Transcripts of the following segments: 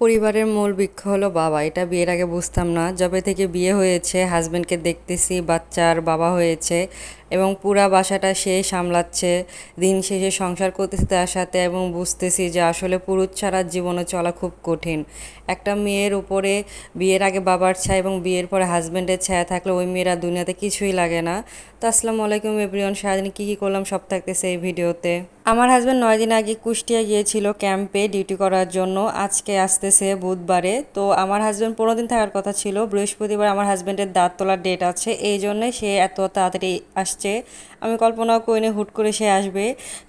পরিবারের মূল বৃক্ষ হলো বাবা। এটা বিয়ের আগে বুঝতাম না। যবে থেকে বিয়ে হয়েছে হাজব্যান্ডকে দেখতেছি, বাচ্চার বাবা হয়েছে এবং পুরা বাসাটা সে সামলাচ্ছে। দিন শেষে সংসার করতেছে তার সাথে এবং বুঝতেছি যে আসলে পুরুষ ছাড়া জীবনে চলা খুব কঠিন। একটা মেয়ের উপরে বিয়ের আগে বাবার ছায়া এবং বিয়ের পরে হাজব্যান্ডের ছায়া থাকলে ওই মেয়েরা দুনিয়াতে কিছুই লাগে না। তো আসসালামু আলাইকুম এভরিওয়ান সারাদিন কী কী করলাম সব থাকতেছে এই ভিডিওতে। আমার হাজব্যান্ড নয় দিন আগে কুষ্টিয়া গিয়েছিল ক্যাম্পে ডিউটি করার জন্য। আজকে আসতেছে বুধবারে। তো আমার হাজব্যান্ড পনেরো দিন থাকার কথা ছিল। বৃহস্পতিবার আমার হাজব্যান্ডের দাঁত তোলার ডেট আছে। এই জন্যে সে এত তাড়াতাড়ি আসছে আমি কল্পনাও করিনি হুট করে সে আসবে।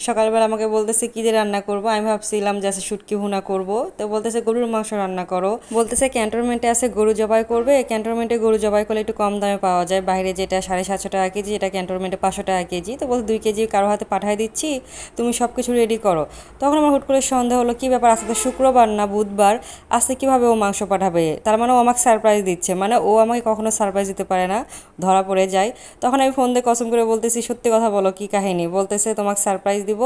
সকালবেলা আমাকে বলতেছে, কী দিয়ে রান্না করব? আমি ভাবছিলাম যে আছে শুটকি ভুনা করব। তো বলতেছে, গরুর মাংস রান্না করো। বলতেছে, ক্যান্টনমেন্টে আছে, গরু জবাই করবে। ক্যান্টনমেন্টে গরু জবাই করলে একটু কম দামে পাওয়া যায়। বাইরে যেটা সাড়ে সাতশো টাকা কেজি, এটা ক্যান্টনমেন্টে পাঁচশো টাকা কেজি। তো বলতে দুই কেজি কারও হাতে পাঠিয়ে দিচ্ছি, তুমি সব কিছু রেডি করো। তখন আমার হুট করে সন্দেহ হলো, কী ব্যাপার, আজকে তো শুক্রবার না, বুধবার? আজকে কীভাবে ও মাংস পাঠাবে? তার মানে ও আমাকে সারপ্রাইজ দিচ্ছে। মানে ও আমাকে কখনো সারপ্রাইজ দিতে পারে না, ধরা পড়ে যায়। তখন আমি ফোন দিয়ে কসম করে বলতেছি, সত্যি কথা বলো, কি কাহিনী? বলতেছে, তোমাকে সারপ্রাইজ দিব,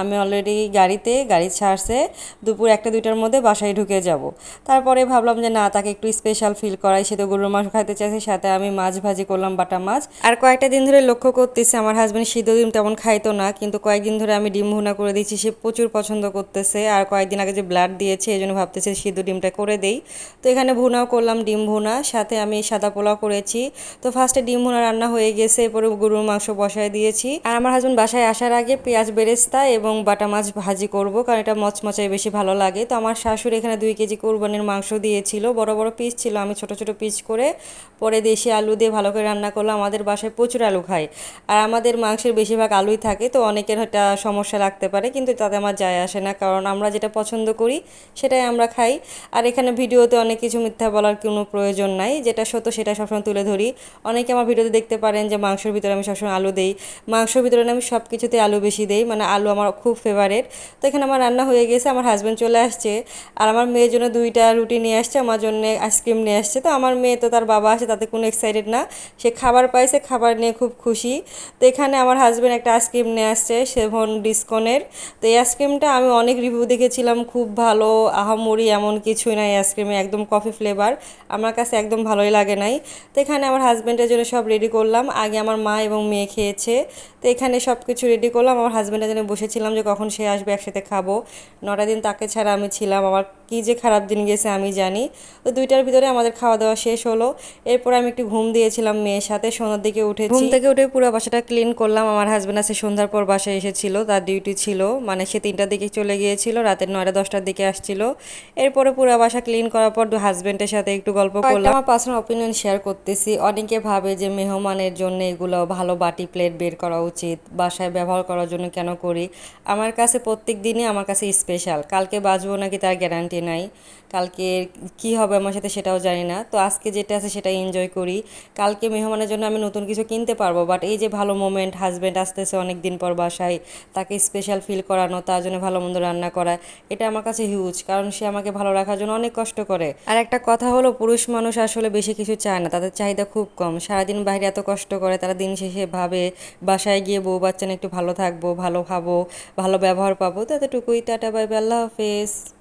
আমি অলরেডি গাড়িতে, গাড়ি ছাড়ছে, দুপুর একটা, দুইটার মধ্যে বাসায় ঢুকে যাব। তারপরে ভাবলাম যে, না, তাকে একটু স্পেশাল ফিল করাই, সে তো গরুর মাংস খাইতে চাইছে, সাথে আমি মাছ ভাজি করলাম, বাটা মাছ। আর কয়েকটা দিন ধরে লক্ষ্য করতেছি, আমার হাজব্যান্ড সিদ্ধ ডিম তেমন খাইতো না, কিন্তু কয়েকদিন ধরে আমি ডিম ভুনা করে দিচ্ছি সে প্রচুর পছন্দ করতেছে, আর কয়েকদিন আগে যে ব্লাড দিয়েছে, এই জন্য ভাবতেছে সিদ্ধ ডিমটা করে দেই। তো এখানে ভুনাও করলাম, ডিম ভুনা, সাথে আমি সাদা পোলাও করেছি। তো ফার্স্টে ডিম ভুনা রান্না হয়ে গেছে, এরপরে গরুর মাংস বসায় দিয়েছি। আর আমার হাজব্যান্ড বাসায় আসার আগে পেঁয়াজ বেরেস্তা এবং বাটা মাছ ভাজি করব, কারণ এটা মচমচায় বেশি ভালো লাগে। তো আমার শাশুড়ি এখানে দুই কেজি কোরবানির মাংস দিয়েছিল। বড় বড় পিস ছিল। আমি ছোট ছোট পিস করে পরে দেশি আলু দিয়ে ভালো করে রান্না করলাম আমাদের বাসায় প্রচুর আলু খায়। আর আমাদের মাংসের বেশিরভাগ আলুই থাকে, তো অনেকের একটা সমস্যা লাগতে পারে, কিন্তু তাতে আমার যায় আসে না। কারণ আমরা যেটা পছন্দ করি, সেটাই আমরা খাই। আর এখানে ভিডিওতে অনেক কিছু মিথ্যা বলার কোনো প্রয়োজন নাই। যেটা সত্য, সেটা সবসময় তুলে ধরি। অনেকে আমার ভিডিওতে দেখতে পারেন যে মাংসের ভিতরে আমি সবসময় আলু দেই, মাংসের ভিতরে আমি সব কিছুতে আলু বেশি দেই মানে আলু আমার খুব ফেভারেট তো এখানে আমার রান্না হয়ে গেছে, আমার হাজব্যান্ড চলে আসছে, আর আমার মেয়ের জন্য দুইটা রুটি নিয়ে আসছে, আমার জন্য আইসক্রিম নিয়ে আসছে। তো আমার মেয়ে তো তার বাবা আসে তাতে কোনো এক্সাইটেড না, সে খাবার পাইছে, খাবার নিয়ে খুব খুশি। তো এখানে আমার হাজব্যান্ড একটা আইসক্রিম নিয়ে আসছে, সেভন ডিসকনের। তো এই আইসক্রিমটা আমি অনেক রিভিউ দেখেছিলাম, খুব ভালো, আহামরি এমন কিছুই নাই আইসক্রিমে একদম কফি ফ্লেভার আমার কাছে একদম ভালোই লাগে নাই। তো এখানে আমার হাজব্যান্ডের জন্য সব রেডি করলাম, আগে আমার মা এবং মেয়ে খেয়েছে। তো এখানে সব কিছু রেডি করলাম। আমার হাজব্যান্ডের জন্য বসেছিলাম যে কখন সে আসবে একসাথে খাব। নটা দিন তাকে ছাড়া আমি ছিলাম। আমার কী যে খারাপ দিন গেছে আমি জানি। তো দুইটার ভিতরে আমাদের খাওয়া দাওয়া শেষ হলো। এরপর আমি একটু ঘুম দিয়েছিলাম মেয়ের সাথে। সন্ধ্যার দিকে উঠেছি। ঘুম থেকে উঠে পুরো বাসাটা ক্লিন করলাম। আমার হাজব্যান্ড আছে সন্ধ্যার পর বাসায় এসেছিল। তার ডিউটি ছিল। মানে সে তিনটার দিকে চলে গিয়েছিল। রাতের নয়টা দশটার দিকে আসছিল। এরপরে পুরো বাসা ক্লিন করার পর দু হাজব্যান্ডের সাথে একটু গল্প করলাম। আমার পার্সোনাল অপিনিয়ন শেয়ার করতেছি। অনেকে ভাবে যে মেহমানের জন্য এগুলো ভালো বাটি প্লেট বের করা উচিত, বাসায় ব্যবহার করার জন্য কেন করি? আমার কাছে প্রত্যেক দিনই আমার কাছে স্পেশাল কালকে বাঁচবো নাকি তার গ্যারান্টি নাই। কালকে কি হবে আমার সাথে সেটাও জানি না। তো আজকে যেটা আছে সেটা এনজয় করি। কালকে মেহমানের জন্য আমি নতুন কিছু কিনতে পারব বাট এই যে ভালো মোমেন্ট হাজব্যান্ড আসতেছে অনেক দিন পর বাসায়, তাকে স্পেশাল ফিল করানো, তার জন্য ভালো মন্দ রান্না করা, এটা আমার কাছে হিউজ কারণ সে আমাকে ভালো রাখার জন্য অনেক কষ্ট করে। আর একটা কথা হলো, পুরুষ মানুষ আসলে বেশি কিছু চায় না, তাদের চাহিদা খুব কম। সারাদিন বাইরে এত কষ্ট করে, তারা দিন শেষে ভাবে বাসায় গিয়ে বউ বাচ্চা একটু ভালো থাকব, ভালো খাব ভালো ব্যবহার পাবো। তাতে টুকুই টাটা বাই, আল্লাহ হাফেজ।